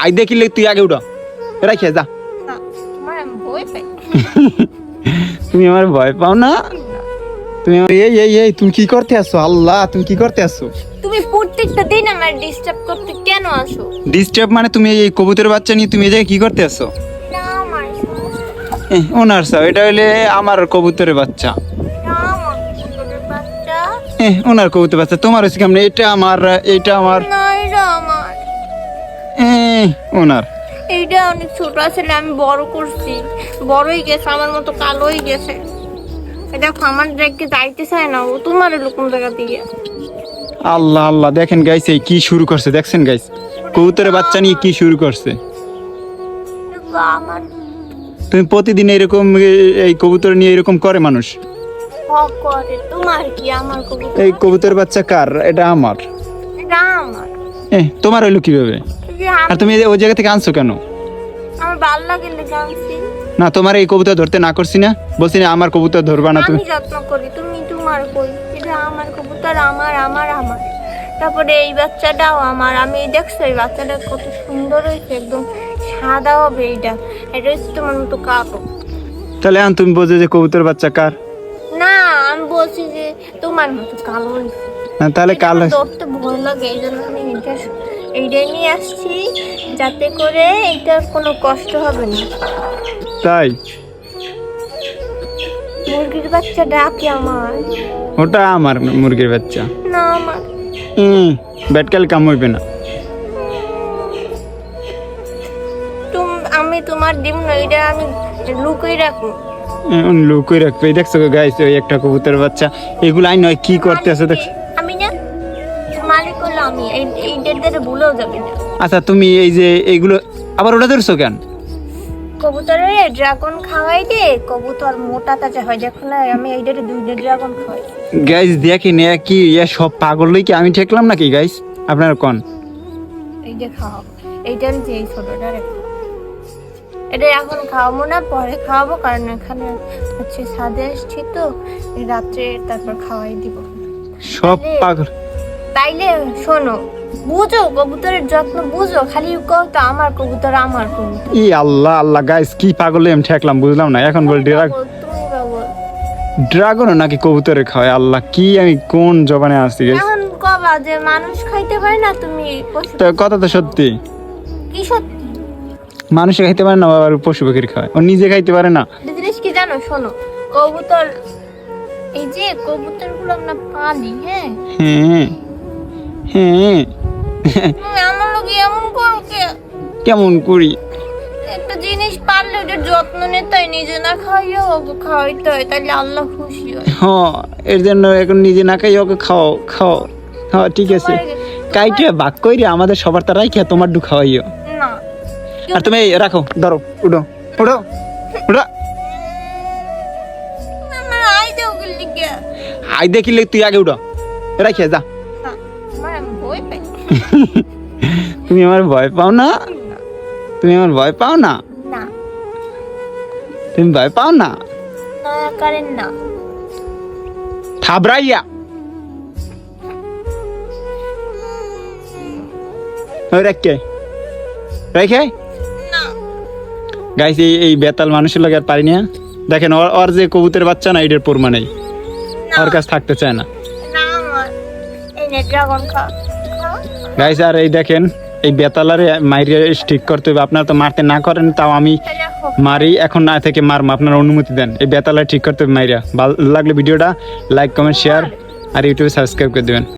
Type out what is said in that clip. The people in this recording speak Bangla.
আই দেখিলে তুই আগে উঠো। রাখে যা। তুমি আমার ভয় পাও না। তুমি আমার এই এই এই তুমি কি করতে আসছো আল্লাহ তুমি কি করতে আসছো তুমি প্রত্যেকটা দিন আমার ডিস্টার্ব করতে কেন আসো? ডিস্টার্ব মানে তুমি এই কবুতরের বাচ্চা নিয়ে তুমি এই জায়গায় কি করতে আসছো ওনার সাও এটা হইলে আমার কবুতরের বাচ্চা না আমার ছোটদের বাচ্চা এহ, ওনার কবুতর বাচ্চা তোমার হচ্ছে কেমন এটা আমার এটা আমার। না এটা আমার। এহ, ওনার। এইটা অনেক ছোট আসলে আমি বড় করছি। বড়ই গেছে আমার মতো কালোই গেছে। এটা আমার দেখে যাইতে চায় না ও তোমার এরকম জায়গা দিয়ে? আল্লাহ আল্লাহ দেখেন গাইস এই কি শুরু করছে দেখছেন গাইস কবুতরের বাচ্চা নিয়ে কি শুরু করছে? তুমি প্রতিদিন এরকম এই কবুতর নিয়ে এরকম করে মানুষ? এই কবুতরের বাচ্চা কার? এটা আমার। এ তোমার হইল কীভাবে? আর তুমি ওই জায়গা থেকে আনছো কেন? আমার ভালো লাগে না তোমার এই কবুতর ধরতে না করছি না। বলছি না আমার কবুতর ধরবা না তুমি। যত্ন করি তুমি তোমার কই। এটা আমার কবুতর আমার আমার আমার। তারপরে এই বাচ্চাটাও আমার। আমি দেখছ এই বাচ্চাটা কত সুন্দর হয়েছে একদম সাদা হবে এইটা। এটা হচ্ছে তোমার মতো কালো। তাহলে তুমি বোঝো যে কবুতর বাচ্চা কার। বলছি যে তোমার মতো কালো না, তাহলে এটা কাল ধরতে ভয় লাগে এই জন্য আমি এইটা এইটাই নিয়ে আসছি যাতে করে এইটার কোনো কষ্ট হবে না। তাই? মুরগির বাচ্চা ডাকি আমার। ওটা আমার মুরগির বাচ্চা। না আমার। হুম ব্যাটকাল কাম হইবে না। তুম আমি তোমার ডিম না এটা আমি লুকিয়ে রাখব। লুকই রাখবে এই দেখছ গাইস ওই একটা কবুতর বাচ্চা। এগুলো আই নয় কি করতে আছে দেখ আমি না মালিক হলো আমি এই ভুলেও যাবে আচ্ছা তুমি এই যে এইগুলো আবার ওটা ধরছো কেন? কবুতরে ড্রাগন খাওয়াই দে কবুতর মোটা তাজা হয় যখন আমি এই ডেটে দুইটা ড্রাগন খাওয়াই। গাইস দেখি নে কি ইয়া সব পাগল কি আমি ঠেকলাম নাকি গাইস আপনার কোন? এই যে এইটা যে ছোটটা রেখো এটা এখন খাওয়াবো না পরে খাওয়াবো কারণ এখানে হচ্ছে সাদে আসছি তো রাত্রে তারপর খাওয়াই দিব। সব পাগল। তাইলে শোনো বুঝো কবুতরের যত্ন বুঝো খালি কও তো আমার কবুতর আমার কবুতর। ই আল্লাহ আল্লাহ গাইস কি পাগল আমি ঠেকলাম বুঝলাম না। এখন বল ড্রাগ ড্রাগনও নাকি কবুতরে খাওয়ায়? আল্লাহ কি আমি কোন জবানে আসছি গাইস এখন কবা যে মানুষ খাইতে পারে না তুমি তো কথা তো সত্যি। কি সত্যি? মানুষে খাইতে পারে না আবার পশু পাখির খাওয়ায় ও নিজে খাইতে পারে না। জিনিস কি জানো? শোনো কবুতর এই যে কবুতরগুলো আমরা পালি হ্যাঁ? হ্যাঁ হ্যাঁ। আমার লোক এমন করো কেমন করি? একটা জিনিস পারলে ওটার যত্ন নিতে হয় নিজে না খাইয়ে ওকে খাওয়াইতে হয় তাহলে আল্লাহ খুশি হয়। হ্যাঁ এর জন্য এখন নিজে না খাই ওকে খাও খাও। হ্যাঁ ঠিক আছে। কাইটে বাক কইরে আমাদের সবার তারাই খেয়ে তোমার ডু খাওয়াইও। আর তুমি রাখো। ধরো উঠো। উঠো। উঠো। আই দেখিলে তুই আগে উঠো। রাখিয়ে যা। না তুমি আমার ভয় পাও না? তুমি আমার ভয় পাও না? না। তুমি ভয় পাও না? না করেন না। থাবরাইয়া ওই রেখে। রেখে। না গাইস এই এই বেতাল মানুষের লাগে আর পারি না। দেখেন ওর ওর যে কবুতের বাচ্চা না এটার প্রমাণেই ওর কাছে থাকতে চায় না। গাইস আর এই দেখেন এই বেতালারে মাইরে ঠিক করতে হবে। আপনারা তো মারতে না করেন তাও আমি মারি এখন না থেকে মারবো। আপনারা অনুমতি দেন। এই বেতালা ঠিক করতে হবে মাইরা। ভালো লাগলে ভিডিওটা লাইক কমেন্ট শেয়ার আর ইউটিউবে সাবস্ক্রাইব করে দেবেন।